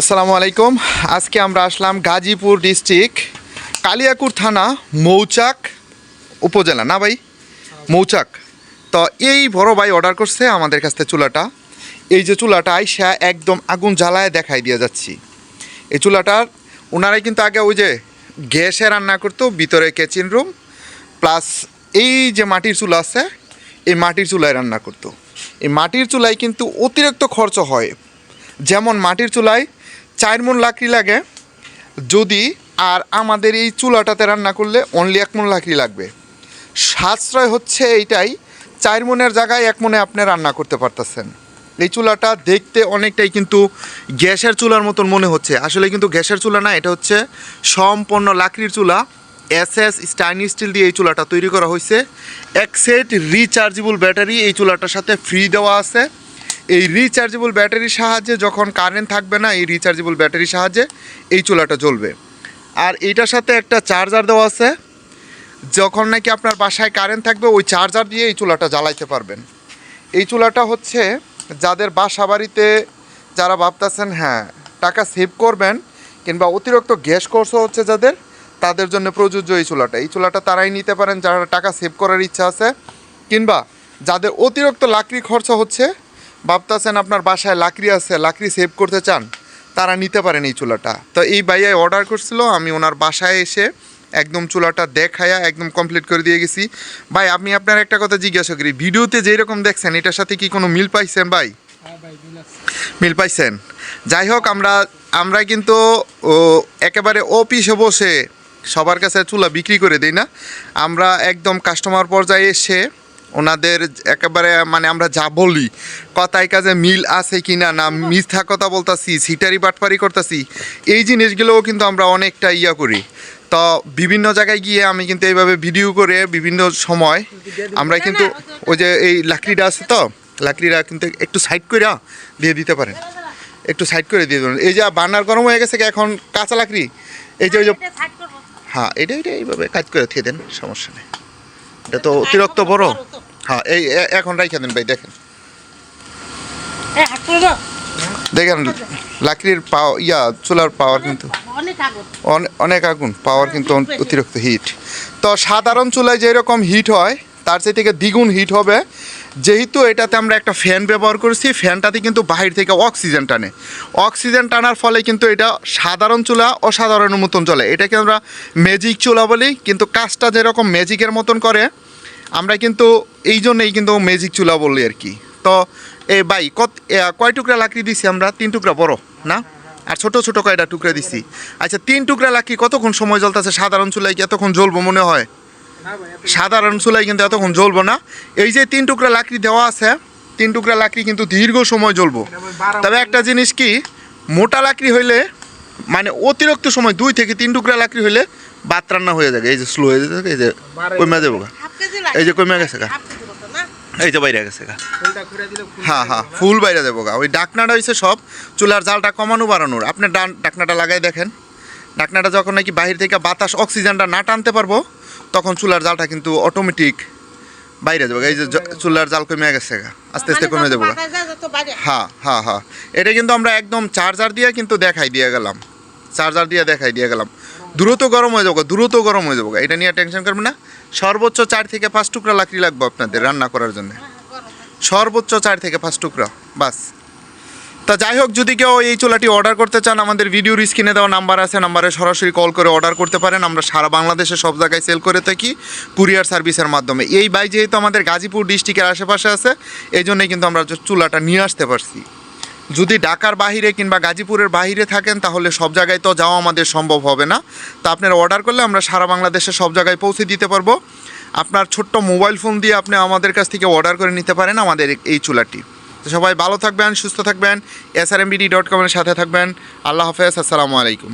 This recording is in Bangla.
আসসালামু আলাইকুম। আজকে আমরা আসলাম গাজীপুর ডিস্ট্রিক্ট কালিয়াকুর থানা মৌচাক উপজেলা। না ভাই? মৌচাক। তো এই বড় ভাই অর্ডার করছে আমাদের কাছ থেকে চুলাটা। এই যে চুলাটা আইসা একদম আগুন জ্বালায় দেখাই দিয়ে যাচ্ছি। এই চুলাটার ওনারাই কিন্তু আগে ওই যে গ্যাসে রান্না করতো, ভিতরে কিচেন রুম প্লাস এই যে মাটির চুলা আছে, এই মাটির চুলায় রান্না করতো। এই মাটির চুলায় কিন্তু অতিরিক্ত খরচ হয়। যেমন মাটির চুলায় চার মন লাকড়ি লাগে, যদি আর আমাদের এই চুলাটাতে রান্না করলে অনলি এক মন লাকড়ি লাগবে। সাশ্রয় হচ্ছে এইটাই, চার মনের জায়গায় এক মনে আপনি রান্না করতে পারতেছেন। এই চুলাটা দেখতে অনেকটাই কিন্তু গ্যাসের চুলার মতন মনে হচ্ছে। আসলে কিন্তু গ্যাসের চুলা না, এটা হচ্ছে সম্পূর্ণ লাকড়ির চুলা। এস এস স্টাইনিশ স্টিল দিয়ে এই চুলাটা তৈরি করা হয়েছে। এক সেট রিচার্জেবল ব্যাটারি এই চুলাটার সাথে ফ্রি দেওয়া আছে। এই রিচার্জেবল ব্যাটারির সাহায্যে যখন কারেন্ট থাকবে না, এই রিচার্জেবল ব্যাটারির সাহায্যে এই চুলাটা জ্বলবে। আর এইটার সাথে একটা চার্জার দেওয়া আছে। যখন নাকি আপনার বাসায় কারেন্ট থাকবে, ওই চার্জার দিয়ে এই চুলাটা জ্বালাইতে পারবেন। এই চুলাটা হচ্ছে যাদের বাসা বাড়িতে যারা ভাবতেছেন হ্যাঁ টাকা সেভ করবেন কিংবা অতিরিক্ত গ্যাস খরচ হচ্ছে যাদের, তাদের জন্য প্রযোজ্য এই চুলাটা। এই চুলাটা তারাই নিতে পারেন, যারা টাকা সেভ করার ইচ্ছা আছে। কিংবা যাদের অতিরিক্ত লাকড়ি খরচা হচ্ছে ভাবতেছেন আপনার বাসায় লাকড়ি আছে লাকড়ি সেভ করতে চান তারা নিতে পারেন এই চুলাটা। তো এই ভাইয়াই অর্ডার করছিল আমি ওনার বাসায় এসে একদম চুলাটা দেখায়া একদম কমপ্লিট করে দিয়ে গেছি। ভাই আমি আপনার একটা কথা জিজ্ঞাসা করি ভিডিওতে যেই রকম দেখছেন এটার সাথে কি কোনো মিল পাইছেন ভাই? মিল পাইছেন? যাই হোক আমরা আমরা কিন্তু ও একেবারে অফিসে বসে সবার কাছে চুলা বিক্রি করে দিই না। আমরা একদম কাস্টমার পর্যায়ে এসে ওনাদের একেবারে মানে আমরা যা বলি কথায় কাজে মিল আছে কি না না মিথ্যা কথা বলতাছি সিটারি বাটপারি করতেছি এই জিনিসগুলোও কিন্তু আমরা অনেকটা ইয়া করি। তো বিভিন্ন জায়গায় গিয়ে আমি কিন্তু এইভাবে ভিডিও করে বিভিন্ন সময় আমরা কিন্তু ওই যে এই লাকড়িটা আছে তো লাকড়িটা কিন্তু একটু সাইড করে দিয়ে দিতে পারেন। একটু সাইড করে দিয়ে দেবেন। এই যে বান্নার গরম হয়ে গেছে কি এখন কাঁচা লাকড়ি? এই যে ওই যে হ্যাঁ এটা এটা এইভাবে কাজ করে থিয়ে দেন সমস্যা নেই। এটা তো অতিরিক্ত বড়। হ্যাঁ এই এখন রাইখা দেন ভাই দেখেন। দেখেন লাকড়ির পাওয়া ইয়া চুলার পাওয়ার কিন্তু অনেক আগুন। অনেক আগুন পাওয়ার কিন্তু অতিরিক্ত হিট তো সাধারণ চুলায় যেরকম হিট হয় তার চেয়ে থেকে দ্বিগুণ হিট হবে। যেহেতু এটাতে আমরা একটা ফ্যান ব্যবহার করেছি, ফ্যানটাতে কিন্তু বাহির থেকে অক্সিজেন টানে। অক্সিজেন টানার ফলে কিন্তু এটা সাধারণ চুলা অসাধারণের মতন চলে এটাকে আমরা ম্যাজিক চুলা বলি, কিন্তু কাজটা যেরকম ম্যাজিকের মতন করে, আমরা কিন্তু এই জন্যই কিন্তু ম্যাজিক চুলা বলি আর কি। তো, এ ভাই, কত কয় টুকরা লাকড়ি দিছি আমরা? তিন টুকরা বড়, না? আর ছোট ছোট কয়টা টুকরা দিছি? আচ্ছা তিন টুকরা লাকড়ি কতক্ষণ সময় জ্বলতেছে? সাধারণ চুলায় কি এতক্ষণ জ্বলবো মনে হয়? সাধারণ চুলায় কিন্তু এতক্ষণ জ্বলবো না। এই যে তিন টুকরা লাকড়ি দেওয়া আছে তিন টুকরা লাকড়ি কিন্তু দীর্ঘ সময় জ্বলবো। তবে একটা জিনিস কি মোটা লাকড়ি হইলে মানে অতিরিক্ত সময় দুই থেকে তিন টুকরা লাকড়ি হইলে ভাত রান্না হয়ে যাবে। এই যে স্লো হয়ে যাবে এই যে কমে যাব গা। এই যে কমে গেছে গা। হাফ কেজি মতো না? এই যে বাইরে গেছে গা। হ্যাঁ হ্যাঁ ফুল বাইরে দেবো গা। ওই ডাকনাটা হয়েছে সব চুলার জালটা কমানো বাড়ানোর। আপনি ডান ডাকনাটা লাগাই দেখেন। ডাকনাটা যখন নাকি বাহির থেকে বাতাস অক্সিজেনটা না টানতে পারব তখন চুলার জালটা কিন্তু অটোমেটিক বাইরে যাব। এই যে চুলার জাল কমে গেছে আস্তে আস্তে কমে যাব হ্যাঁ হ্যাঁ হ্যাঁ। এটা কিন্তু আমরা একদম চার্জার দিয়ে কিন্তু দেখাই দিয়ে গেলাম। চার্জার দিয়ে দেখাই দিয়ে গেলাম। দ্রুত গরম হয়ে যাব দ্রুত গরম হয়ে যাব এটা নিয়ে টেনশন করবেন না। সর্বোচ্চ চার থেকে পাঁচ টুকরা লাকড়ি লাগবে আপনাদের রান্না করার জন্য। সর্বোচ্চ চার থেকে পাঁচ টুকরা বাস। তা যাই হোক, যদি কেউ এই চুলাটি অর্ডার করতে চান, আমাদের ভিডিওর স্ক্রিনে দেওয়া নাম্বার আছে নাম্বারে সরাসরি কল করে অর্ডার করতে পারেন। আমরা সারা বাংলাদেশে সব জায়গায় সেল করে থাকি কুরিয়ার সার্ভিসের মাধ্যমে। এই বাই যেহেতু আমাদের গাজীপুর ডিস্ট্রিক্টের আশেপাশে আছে এই জন্যই কিন্তু আমরা চুলাটা নিয়ে আসতে পারছি। যদি ঢাকার বাহিরে কিংবা গাজীপুরের বাহিরে থাকেন, তাহলে সব জায়গায় তো যাওয়া আমাদের সম্ভব হবে না। তা আপনারা অর্ডার করলে আমরা সারা বাংলাদেশে সব জায়গায় পৌঁছে দিতে পারব। আপনার ছোট্ট মোবাইল ফোন দিয়ে আপনি আমাদের কাছ থেকে অর্ডার করে নিতে পারেন আমাদের এই চুলাটি। তো সবাই ভালো থাকবেন, সুস্থ থাকবেন S R M BD dot কমের সাথে থাকবেন। আল্লাহ হাফেজ, আসসালামু আলাইকুম।